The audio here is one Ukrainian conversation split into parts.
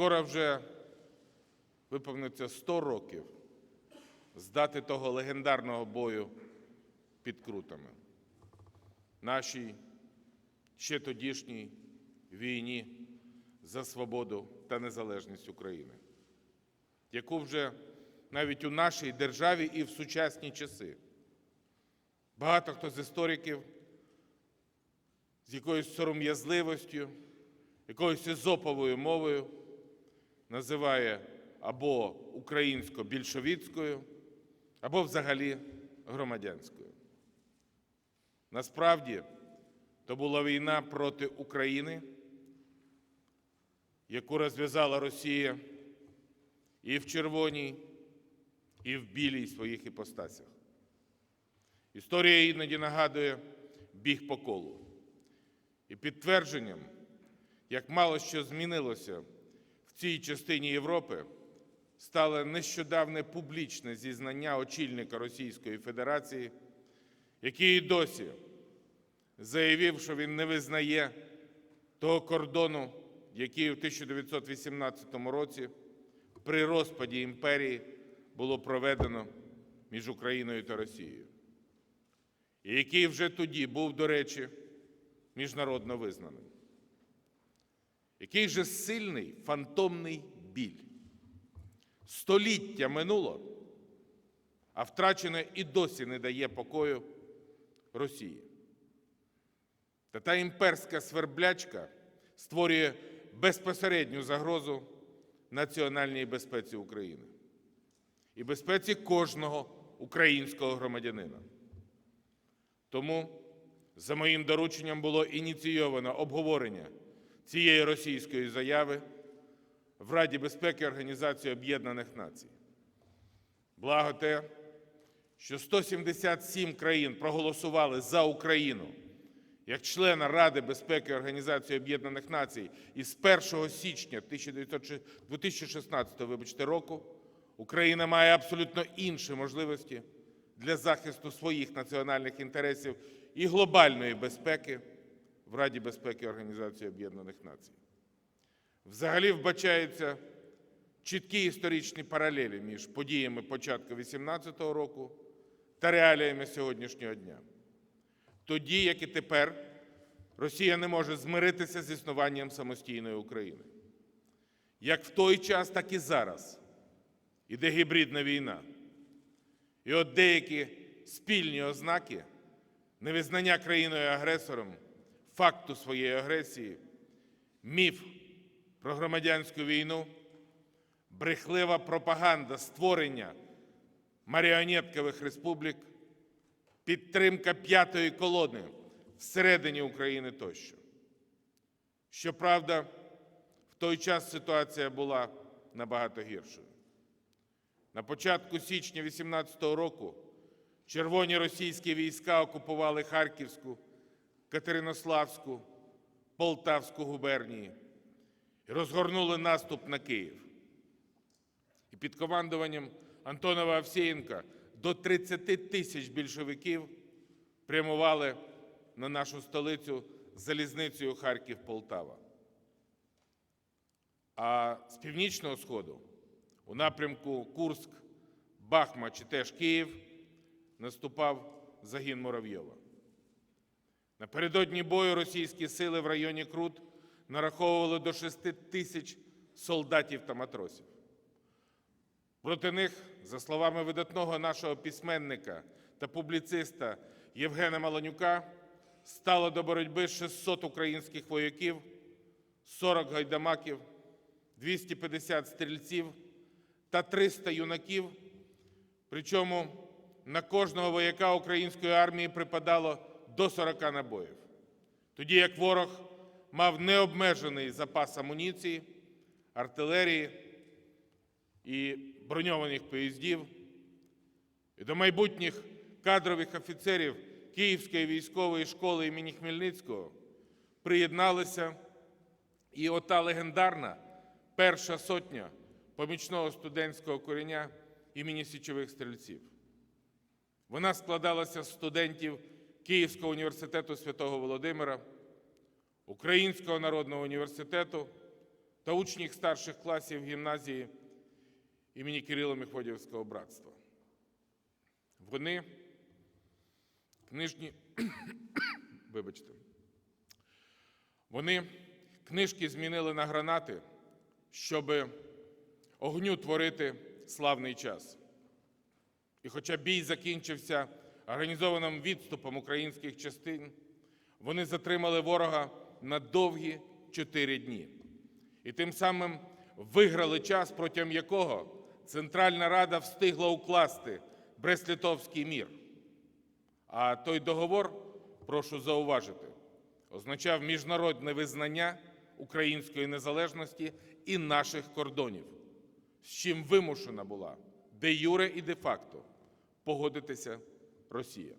Скоро вже виповниться 100 років з дати того легендарного бою під Крутами. Нашій ще тодішній війні за свободу та незалежність України, яку вже навіть у нашій державі і в сучасні часи багато хто з істориків з якоюсь сором'язливостю, якоюсь езоповою мовою називає або українсько-більшовіцькою, або взагалі громадянською. Насправді, то була війна проти України, яку розв'язала Росія і в червоній, і в білій своїх іпостасях. Історія іноді нагадує біг по колу. І підтвердженням, як мало що змінилося цій частині Європи, стало нещодавне публічне зізнання очільника Російської Федерації, який і досі заявив, що він не визнає того кордону, який у 1918 році при розпаді імперії було проведено між Україною та Росією, і який вже тоді був, до речі, міжнародно визнаним. Який же сильний фантомний біль. Століття минуло, а втрачене і досі не дає покою Росії. Та та імперська сверблячка створює безпосередню загрозу національній безпеці України і безпеці кожного українського громадянина. Тому за моїм дорученням було ініційовано обговорення цієї російської заяви в Раді безпеки Організації Об'єднаних Націй. Благо те, що 177 країн проголосували за Україну як члена Ради безпеки Організації Об'єднаних Націй, і з 1 січня 2016 вибачте, року Україна має абсолютно інші можливості для захисту своїх національних інтересів і глобальної безпеки в Раді безпеки Організації Об'єднаних Націй. Взагалі вбачаються чіткі історичні паралелі між подіями початку 18-го року та реаліями сьогоднішнього дня. Тоді, як і тепер, Росія не може змиритися з існуванням самостійної України. Як в той час, так і зараз іде гібридна війна. І от деякі спільні ознаки невизнання країною-агресором факту своєї агресії, міф про громадянську війну, брехлива пропаганда створення маріонеткових республік, підтримка п'ятої колони всередині України тощо. Щоправда, в той час ситуація була набагато гіршою. На початку січня 18-го року червоні російські війська окупували Харківську, Катеринославську, Полтавську губернії і розгорнули наступ на Київ. І під командуванням Антонова Овсєєнка до 30 тисяч більшовиків прямували на нашу столицю залізницею Харків-Полтава. А з північного сходу у напрямку Курськ, Бахма чи теж Київ наступав загін Муравйова. Напередодні бою російські сили в районі Крут нараховували до 6 тисяч солдатів та матросів. Проти них, за словами видатного нашого письменника та публіциста Євгена Маланюка, стало до боротьби 600 українських вояків, 40 гайдамаків, 250 стрільців та 300 юнаків. Причому на кожного вояка української армії припадало до 40 набоїв. Тоді як ворог мав необмежений запас амуніції, артилерії і броньованих поїздів, і до майбутніх кадрових офіцерів Київської військової школи імені Хмельницького приєдналася і ота легендарна перша сотня помічного студентського коріння імені Січових стрільців. Вона складалася з студентів Київського університету святого Володимира, Українського народного університету та учнів старших класів гімназії імені Кирила Мефодіївського братства. Вони книжні, вибачте, вони книжки змінили на гранати, щоб огню творити славний час. І хоча бій закінчився організованим відступом українських частин, вони затримали ворога на довгі чотири дні. І тим самим виграли час, протягом якого Центральна Рада встигла укласти Брест-Литовський мір. А той договор, прошу зауважити, означав міжнародне визнання української незалежності і наших кордонів, з чим вимушена була де юре і де факто погодитися Росія.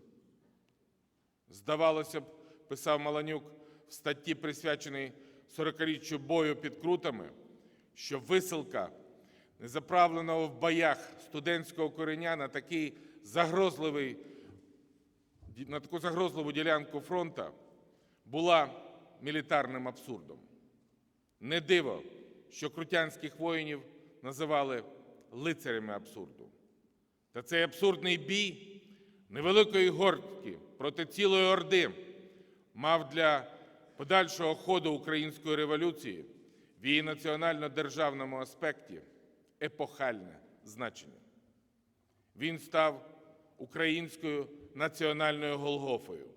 Здавалося б, писав Маланюк в статті, присвяченій 40-річчю бою під Крутами, що висилка незаправленого в боях студентського кореня на такий загрозливий, на таку загрозливу ділянку фронта була мілітарним абсурдом. Не диво, що крутянських воїнів називали лицарями абсурду. Та цей абсурдний бій невеликої гортки проти цілої орди мав для подальшого ходу української революції в її національно-державному аспекті епохальне значення. Він став українською національною Голгофою,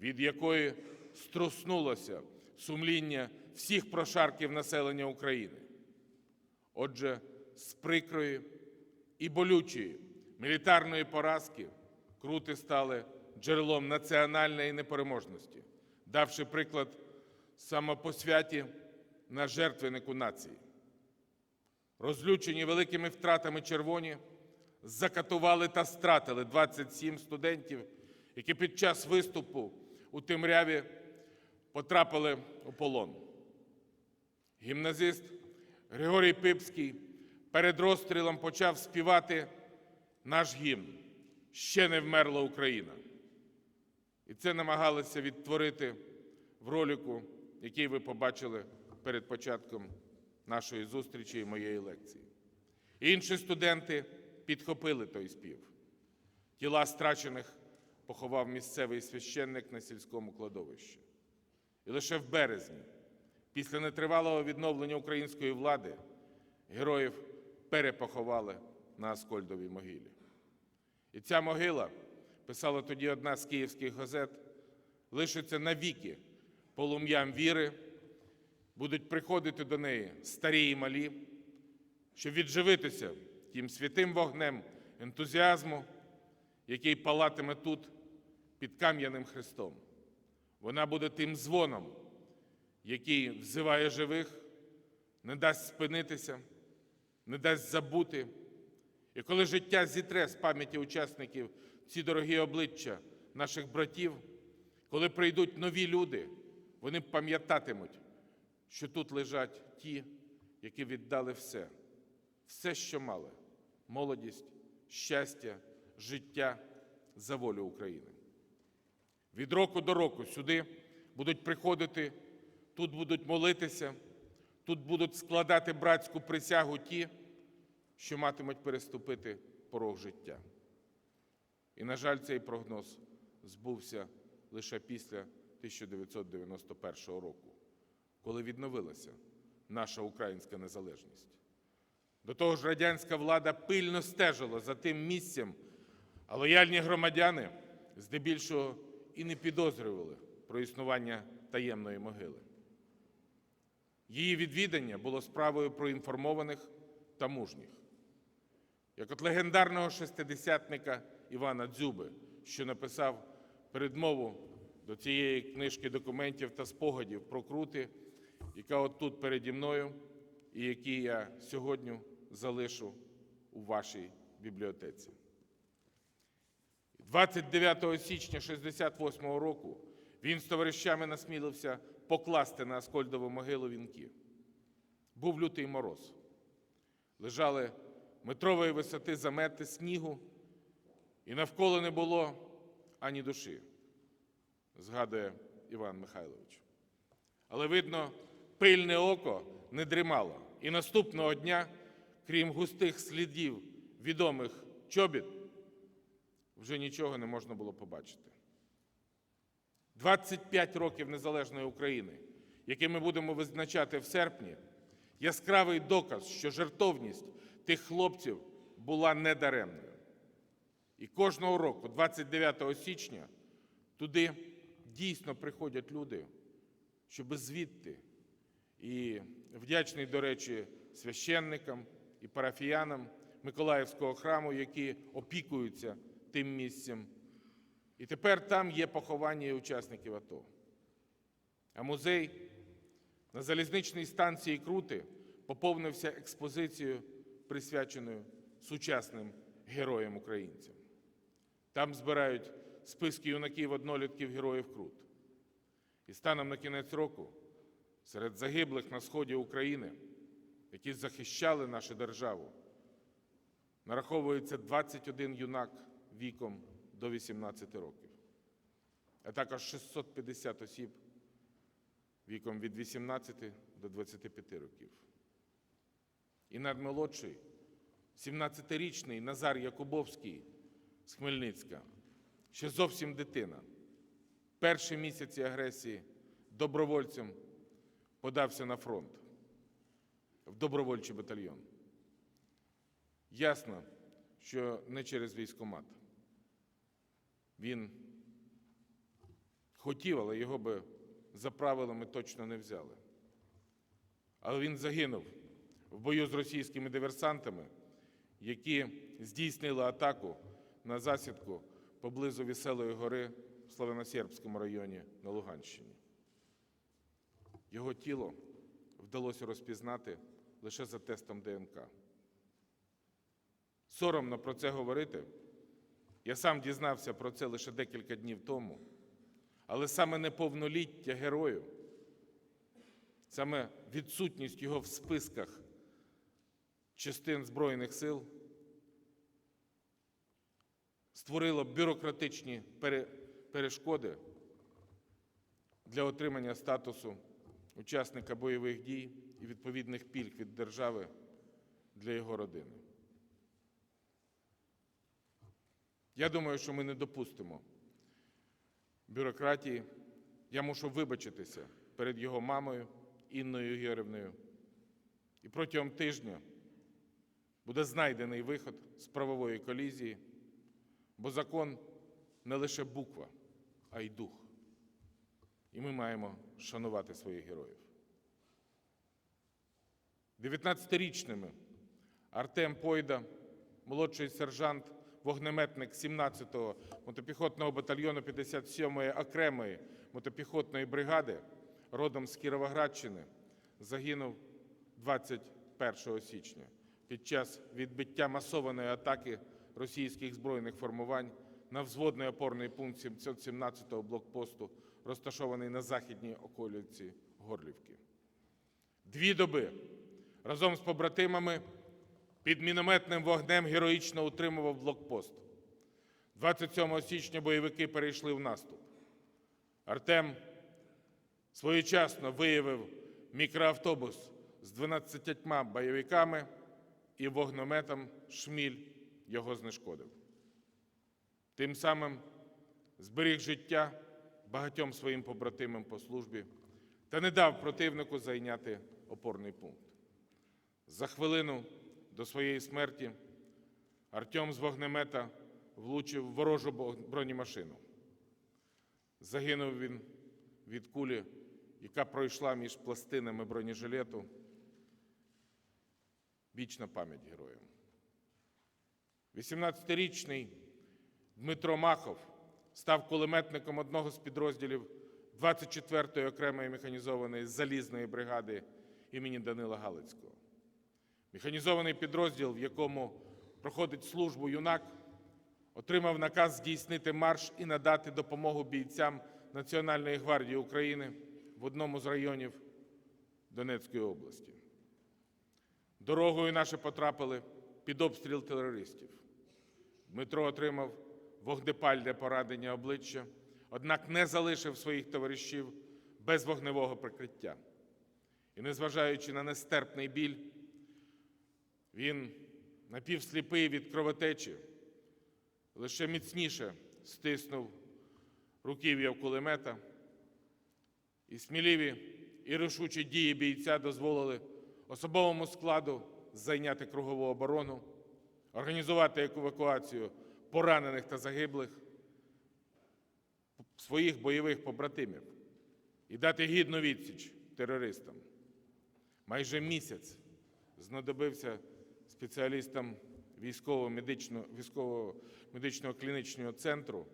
від якої струснулося сумління всіх прошарків населення України. Отже, з прикрої і болючої мілітарної поразки крути стали джерелом національної непереможності, давши приклад самопосвяті на жертвеннику нації. Розлючені великими втратами червоні закатували та стратили 27 студентів, які під час виступу у Тимряві потрапили у полон. Гімназист Григорій Пипський перед розстрілом почав співати наш гімн Ще не вмерла Україна. І це намагалися відтворити в ролику, який ви побачили перед початком нашої зустрічі і моєї лекції. Інші студенти підхопили той спів. Тіла страчених поховав місцевий священник на сільському кладовищі. І лише в березні, після нетривалого відновлення української влади, героїв перепоховали на Аскольдовій могилі. І ця могила, писала тоді одна з київських газет, лишиться навіки полум'ям віри, будуть приходити до неї старі і малі, щоб відживитися тим святим вогнем ентузіазму, який палатиме тут під кам'яним хрестом. Вона буде тим дзвоном, який взиває живих, не дасть спинитися, не дасть забути. І коли життя зітре з пам'яті учасників ці дорогі обличчя наших братів, коли прийдуть нові люди, вони пам'ятатимуть, що тут лежать ті, які віддали все, все, що мали молодість, щастя, життя за волю України. Від року до року сюди будуть приходити, тут будуть молитися, тут будуть складати братську присягу ті, що матимуть переступити порог життя. І, на жаль, цей прогноз збувся лише після 1991 року, коли відновилася наша українська незалежність. До того ж, радянська влада пильно стежила за тим місцем, а лояльні громадяни здебільшого і не підозрювали про існування таємної могили. Її відвідання було справою проінформованих та мужніх. Як от легендарного шестидесятника Івана Дзюби, що написав передмову до цієї книжки документів та спогадів про крути, яка от тут переді мною, і які я сьогодні залишу у вашій бібліотеці. 29 січня 68-го року він з товаришами насмілився покласти на Аскольдову могилу вінки. Був лютий мороз. Лежали метрової висоти замети снігу, і навколо не було ані душі, згадує Іван Михайлович. Але видно, пильне око не дрімало. І наступного дня, крім густих слідів відомих чобіт, вже нічого не можна було побачити. 25 років незалежної України, які ми будемо визначати в серпні, яскравий доказ, що жертовність тих хлопців була недаремною. І кожного року, 29 січня, туди дійсно приходять люди, щоб звідти, і вдячний, до речі, священникам і парафіянам Миколаївського храму, які опікуються тим місцем. І тепер там є поховання учасників АТО. А музей на залізничній станції Крути поповнився експозицією, присвяченою сучасним героям-українцям. Там збирають списки юнаків однолітків героїв Крут. І станом на кінець року серед загиблих на сході України, які захищали нашу державу, нараховується 21 юнак віком до 18 років, а також 650 осіб віком від 18 до 25 років. І надмолодший, 17-річний Назар Якубовський з Хмельницька, ще зовсім дитина. Перші місяці агресії добровольцем подався на фронт в добровольчий батальйон. Ясно, що не через військомат. Він хотів, але його би за правилами точно не взяли. Але він загинув в бою з російськими диверсантами, які здійснили атаку на засідку поблизу Веселої гори в Славяносербському районі на Луганщині. Його тіло вдалося розпізнати лише за тестом ДНК. Соромно про це говорити. Я сам дізнався про це лише декілька днів тому. Але саме неповноліття герою, саме відсутність його в списках частин Збройних сил створило бюрократичні перешкоди для отримання статусу учасника бойових дій і відповідних пільг від держави для його родини. Я думаю, що ми не допустимо бюрократії. Я мушу вибачитися перед його мамою Інною Георгівною. І протягом тижня буде знайдений виход з правової колізії, бо закон не лише буква, а й дух. І ми маємо шанувати своїх героїв. 19-річними Артем Пойда, молодший сержант, вогнеметник 17-го мотопіхотного батальйону 57-ї окремої мотопіхотної бригади, родом з Кіровоградщини, загинув 21 січня під час відбиття масованої атаки російських збройних формувань на взводний опорний пункт 717-го блокпосту, розташований на західній околиці Горлівки. Дві доби разом з побратимами під мінометним вогнем героїчно утримував блокпост. 27 січня бойовики перейшли в наступ. Артем своєчасно виявив мікроавтобус з 12 бойовиками і вогнеметом Шміль його знешкодив. Тим самим зберіг життя багатьом своїм побратимам по службі та не дав противнику зайняти опорний пункт. За хвилину до своєї смерті Артем з вогнемета влучив ворожу бронемашину. Загинув він від кулі, яка пройшла між пластинами бронежилету. Вічна пам'ять героям. 18-річний Дмитро Махов став кулеметником одного з підрозділів 24-ї окремої механізованої залізної бригади імені Данила Галицького. Механізований підрозділ, в якому проходить службу юнак, отримав наказ здійснити марш і надати допомогу бійцям Національної гвардії України в одному з районів Донецької області. Дорогою наші потрапили під обстріл терористів. Дмитро отримав вогнепальне поранення обличчя, однак не залишив своїх товаришів без вогневого прикриття. І незважаючи на нестерпний біль, він напівсліпий від кровотечі, лише міцніше стиснув руків'я кулемета, і сміливі і рішучі дії бійця дозволили особовому складу зайняти кругову оборону, організувати евакуацію поранених та загиблих своїх бойових побратимів і дати гідну відсіч терористам. Майже місяць знадобився спеціалістам військово-медичного військово-медичного клінічного центру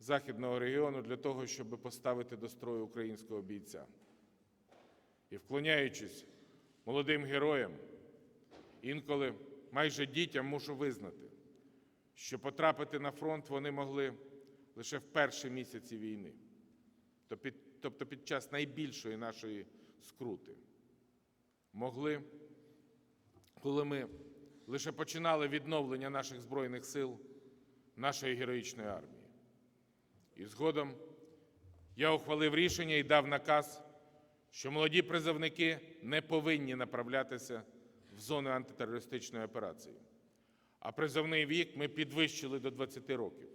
західного регіону для того, щоб поставити до строю українського бійця. І вклоняючись молодим героям, інколи майже дітям мушу визнати, що потрапити на фронт вони могли лише в перші місяці війни, тобто під час найбільшої нашої скрути. Могли, коли ми лише починали відновлення наших Збройних сил, нашої героїчної армії. І згодом я ухвалив рішення і дав наказ, що молоді призовники не повинні направлятися в зону антитерористичної операції. А призовний вік ми підвищили до 20 років,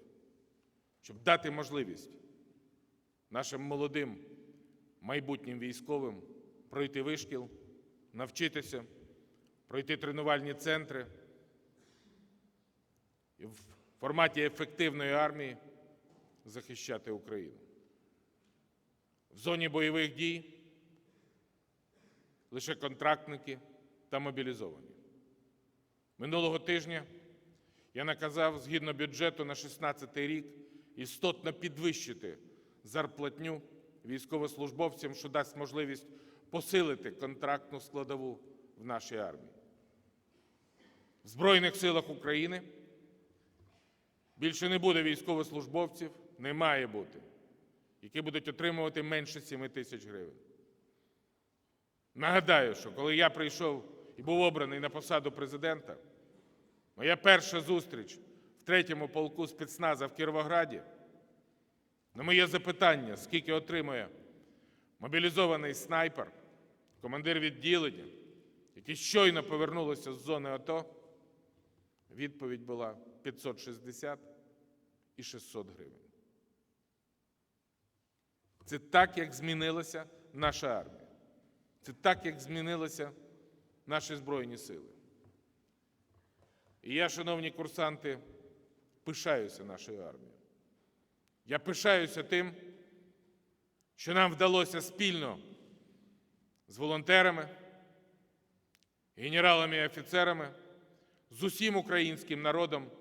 щоб дати можливість нашим молодим майбутнім військовим пройти вишкіл, навчитися, пройти тренувальні центри і в форматі ефективної армії захищати Україну. В зоні бойових дій лише контрактники та мобілізовані. Минулого тижня я наказав згідно бюджету на 16 рік істотно підвищити зарплатню військовослужбовцям, що дасть можливість посилити контрактну складову в нашій армії. В Збройних силах України більше не буде військовослужбовців, не має бути, які будуть отримувати менше 7 тисяч гривень. Нагадаю, що коли я прийшов і був обраний на посаду президента, моя перша зустріч в третьому полку спецназа в Кіровограді, на моє запитання, скільки отримує мобілізований снайпер, командир відділення, які щойно повернулися з зони АТО, відповідь була 560 і 600 гривень. Це так, як змінилася наша армія. Це так, як змінилися наші Збройні Сили. І я, шановні курсанти, пишаюся нашою армією. Я пишаюся тим, що нам вдалося спільно з волонтерами, генералами і офіцерами, з усім українським народом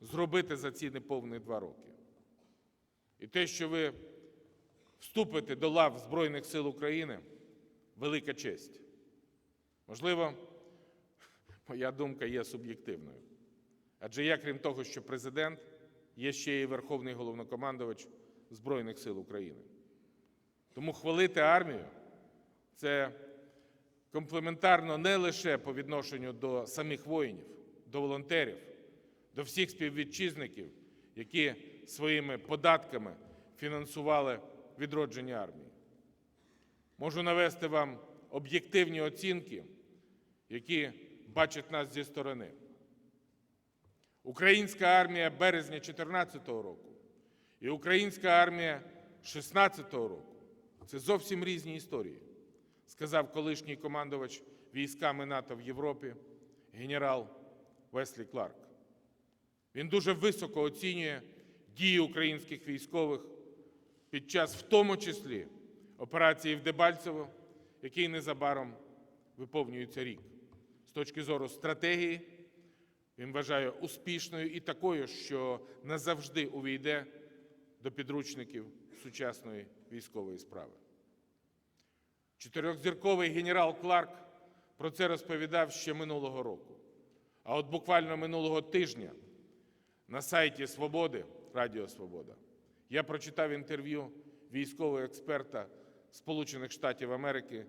зробити за ці неповні два роки. І те, що ви вступите до лав Збройних сил України велика честь. Можливо, моя думка є суб'єктивною. Адже я, крім того, що президент, є ще і Верховний головнокомандувач Збройних сил України. Тому хвалити армію це комплементарно не лише по відношенню до самих воїнів, до волонтерів, до всіх співвітчизників, які своїми податками фінансували відродження армії. Можу навести вам об'єктивні оцінки, які бачать нас зі сторони. Українська армія березня 2014 року і українська армія 2016 року це зовсім різні історії, сказав колишній командувач військами НАТО в Європі генерал Веслі Кларк. Він дуже високо оцінює дії українських військових під час, в тому числі, операції в Дебальцево, який незабаром виповнюється рік. З точки зору стратегії, він вважає успішною і такою, що назавжди увійде до підручників сучасної військової справи. Чотирьохзірковий генерал Кларк про це розповідав ще минулого року. А от буквально минулого тижня на сайті Свободи, Радіо Свобода, я прочитав інтерв'ю військового експерта Сполучених Штатів Америки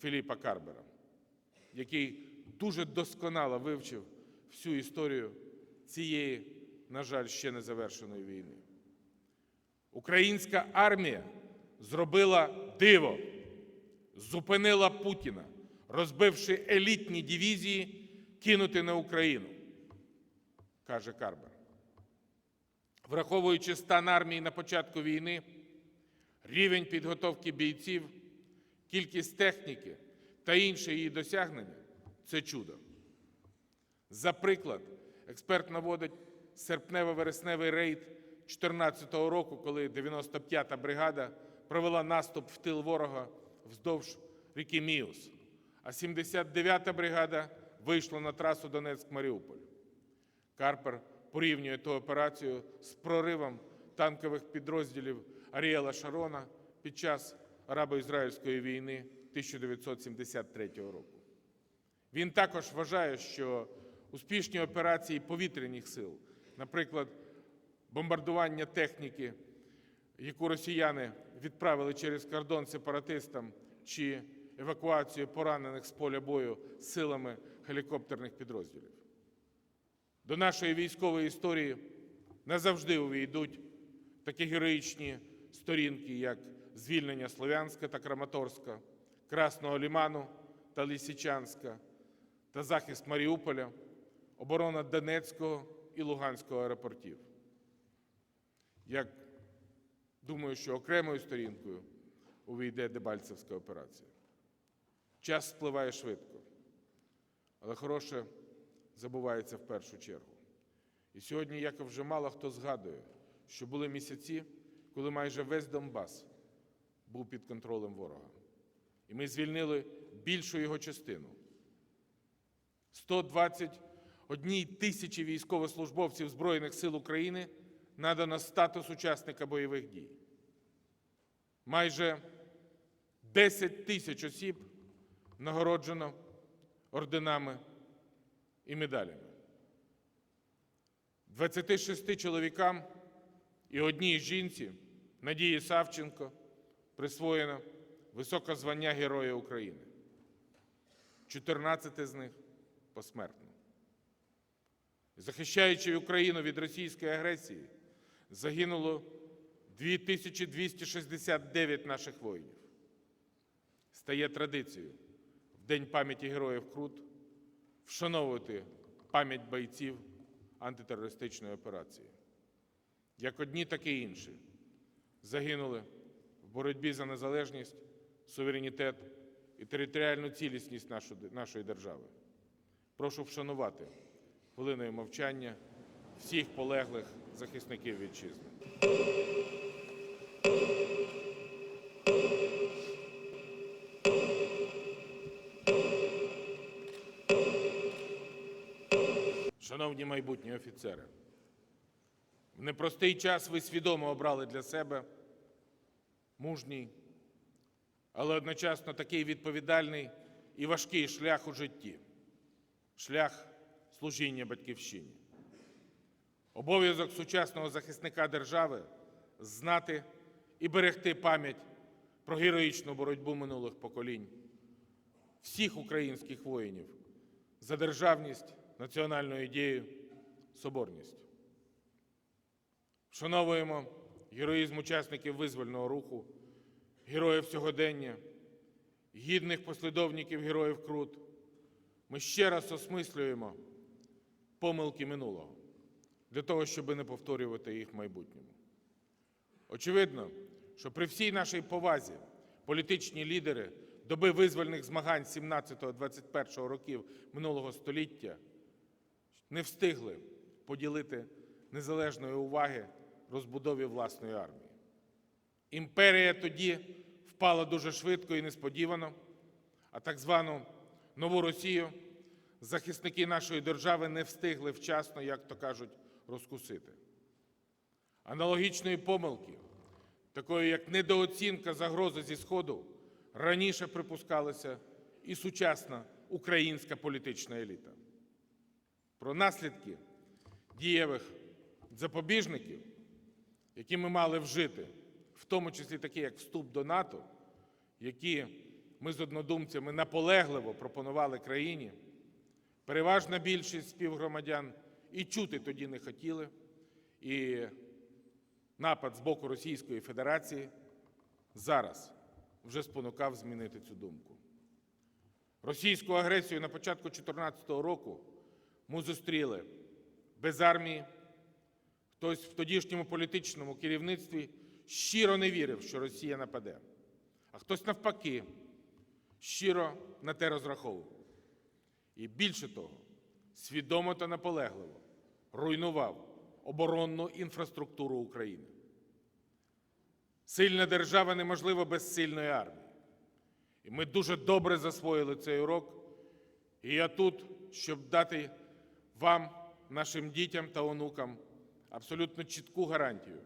Філіпа Карбера, який дуже досконало вивчив всю історію цієї, на жаль, ще не завершеної війни. Українська армія зробила диво, зупинила Путіна, розбивши елітні дивізії, кинути на Україну, каже Карбер. Враховуючи стан армії на початку війни, рівень підготовки бійців, кількість техніки та інші її досягнення це чудо. За приклад, експерт наводить серпнево-вересневий рейд 2014 року, коли 95-та бригада провела наступ в тил ворога вздовж ріки Міус, а 79-та бригада вийшла на трасу Донецьк-Маріуполь. Карпер порівнює ту операцію з проривом танкових підрозділів Аріела Шарона під час арабо-ізраїльської війни 1973 року. Він також вважає, що успішні операції повітряних сил, наприклад, бомбардування техніки, яку росіяни відправили через кордон сепаратистам, чи евакуацію поранених з поля бою силами гелікоптерних підрозділів. До нашої військової історії назавжди увійдуть такі героїчні сторінки, як звільнення Слов'янська та Краматорська, Красного Ліману та Лісичанська, та захист Маріуполя, оборона Донецького і Луганського аеропортів. Як думаю, що окремою сторінкою увійде Дебальцевська операція. Час спливає швидко, але хороше забувається в першу чергу. І сьогодні, як вже мало хто згадує, що були місяці, коли майже весь Донбас був під контролем ворога. І ми звільнили більшу його частину. 121 тисячі військовослужбовців Збройних сил України надано статус учасника бойових дій. Майже 10 тисяч осіб нагороджено орденами і медалями. 26 чоловікам і одній жінці Надії Савченко присвоєно високе звання Героя України. 14 з них посмертно. Захищаючи Україну від російської агресії, загинуло 2269 наших воїнів. Стає традицією в День пам'яті Героїв Крут вшановувати пам'ять бойців антитерористичної операції. Як одні, так і інші загинули в боротьбі за незалежність, суверенітет і територіальну цілісність нашої держави. Прошу вшанувати хвилиною мовчання всіх полеглих захисників вітчизни. Шановні майбутні офіцери, непростий час ви свідомо обрали для себе мужній, але одночасно такий відповідальний і важкий шлях у житті шлях служіння батьківщині. Обов'язок сучасного захисника держави знати і берегти пам'ять про героїчну боротьбу минулих поколінь, всіх українських воїнів за державність, національну ідею, соборність. Вшановуємо героїзм учасників визвольного руху, героїв сьогодення, гідних послідовників героїв Крут. Ми ще раз осмислюємо помилки минулого для того, щоб не повторювати їх в майбутньому. Очевидно, що при всій нашій повазі політичні лідери доби визвольних змагань 17-21 років минулого століття не встигли поділити незалежної уваги розбудові власної армії. Імперія тоді впала дуже швидко і несподівано, а так звану нову Росію захисники нашої держави не встигли вчасно, як то кажуть, розкусити. Аналогічної помилки, такої як недооцінка загрози зі Сходу, раніше припускалася і сучасна українська політична еліта. Про наслідки дієвих запобіжників, які ми мали вжити, в тому числі такі, як вступ до НАТО, які ми з однодумцями наполегливо пропонували країні, переважна більшість співгромадян і чути тоді не хотіли. І напад з боку Російської Федерації зараз вже спонукав змінити цю думку. Російську агресію на початку 2014 року ми зустріли без армії. Хтось в тодішньому політичному керівництві щиро не вірив, що Росія нападе, а хтось навпаки щиро на те розраховував. І більше того, свідомо та наполегливо руйнував оборонну інфраструктуру України. Сильна держава неможлива без сильної армії. І ми дуже добре засвоїли цей урок. І я тут, щоб дати вам, нашим дітям та онукам, абсолютно чітку гарантію.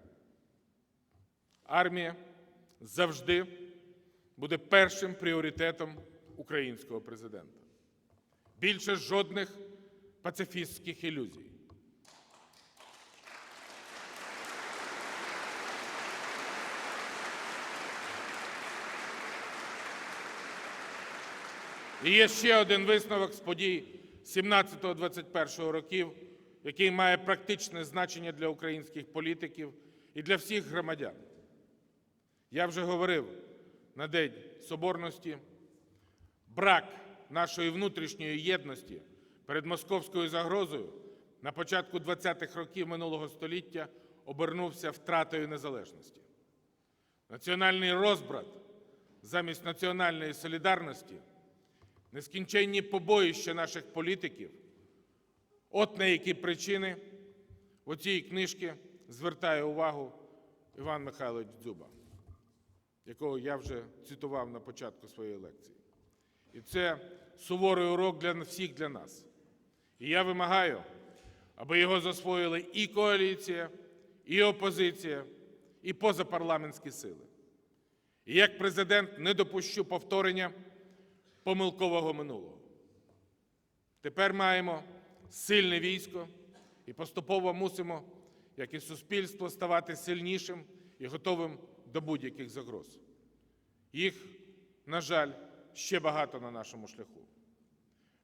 Армія завжди буде першим пріоритетом українського президента. Більше жодних пацифістських ілюзій. І є ще один висновок з подій 17-21 років, який має практичне значення для українських політиків і для всіх громадян. Я вже говорив на День Соборності, брак нашої внутрішньої єдності перед московською загрозою на початку 20-х років минулого століття обернувся втратою незалежності. Національний розбрат замість національної солідарності, нескінченні побоїща наших політиків от на які причини в оцій книжці звертає увагу Іван Михайлович Дзюба, якого я вже цитував на початку своєї лекції. І це суворий урок для всіх для нас. І я вимагаю, аби його засвоїли і коаліція, і опозиція, і позапарламентські сили. І як президент не допущу повторення помилкового минулого. Тепер маємо сильне військо і поступово мусимо, як і суспільство, ставати сильнішим і готовим до будь-яких загроз. Їх, на жаль, ще багато на нашому шляху.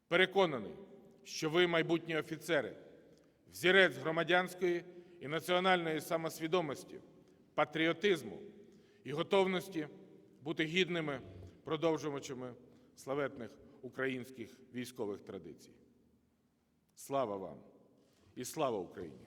Переконаний, що ви, майбутні офіцери, взірець громадянської і національної самосвідомості, патріотизму і готовності бути гідними продовжувачами славетних українських військових традицій. Слава вам і слава Україні!